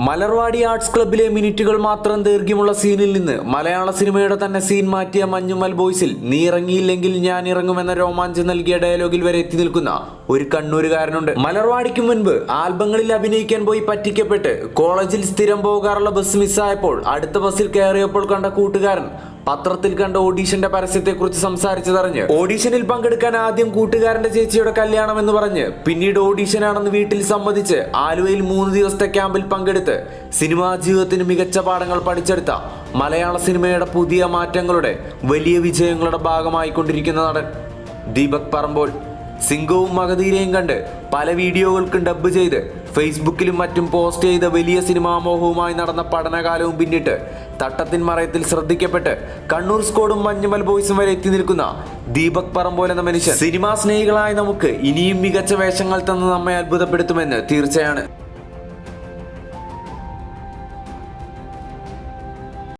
Malarvadi arts ക്ലബിലെ മിനിറ്റുകൾ മാത്രം ദൈർഘ്യമുള്ള സീനിൽ നിന്ന് മലയാള സിനിമയുടെ തന്നെ സീൻ മാറ്റിയ മഞ്ഞുമൽ ബോയ്സിൽ നീ ഇറങ്ങിയില്ലെങ്കിൽ ഞാൻ ഇറങ്ങുമെന്ന രോമാഞ്ചം നൽകിയ ഡയലോഗിൽ വരെ എത്തി നിൽക്കുന്ന ഒരു കണ്ണൂരുകാരനുണ്ട്. മലർവാടിക്ക് മുൻപ് ആൽബങ്ങളിൽ അഭിനയിക്കാൻ പോയി പറ്റിക്കപ്പെട്ട് കോളേജിൽ സ്ഥിരം പോകാറുള്ള ബസ് മിസ്സായപ്പോൾ അടുത്ത ബസ്സിൽ കയറിയപ്പോൾ കണ്ട കൂട്ടുകാരൻ പത്രത്തിൽ കണ്ട ഓഡീഷന്റെ പരസ്യത്തെക്കുറിച്ച് സംസാരിച്ചതറിഞ്ഞ് ഓഡീഷനിൽ പങ്കെടുക്കാൻ ആദ്യം കൂട്ടുകാരന്റെ ചേച്ചിയുടെ കല്യാണം എന്ന് പറഞ്ഞ് പിന്നീട് ഓഡീഷനാണെന്ന് വീട്ടിൽ സമ്മതിച്ച് ആലുവയിൽ മൂന്ന് ദിവസത്തെ ക്യാമ്പിൽ പങ്കെടുത്ത് സിനിമാ ജീവിതത്തിന് മികച്ച പാഠങ്ങൾ പഠിച്ചെടുത്ത മലയാള സിനിമയുടെ പുതിയ മാറ്റങ്ങളുടെ വലിയ വിജയങ്ങളുടെ ഭാഗമായിക്കൊണ്ടിരിക്കുന്ന നടൻ ദീപക് പറമ്പോൾ. സിംഗവും മഗധീരയും കണ്ട് പല വീഡിയോകൾക്കും ഡബ്ബ് ചെയ്ത് ഫേസ്ബുക്കിലും മറ്റും പോസ്റ്റ് ചെയ്ത വലിയ സിനിമാ മോഹവുമായി നടന്ന പഠനകാലവും പിന്നിട്ട് തട്ടത്തിൻ മറയത്തിൽ ശ്രദ്ധിക്കപ്പെട്ട് കണ്ണൂർ സ്കോഡും മഞ്ഞുമൽ ബോയ്സും വരെ എത്തി നിൽക്കുന്ന ദീപക് പറമ്പോൽ എന്ന മനുഷ്യൻ. സിനിമാ സ്നേഹികളായ നമുക്ക് ഇനിയും മികച്ച വേഷങ്ങൾ തന്ന് നമ്മെ അത്ഭുതപ്പെടുത്തുമെന്ന് തീർച്ചയാണ്.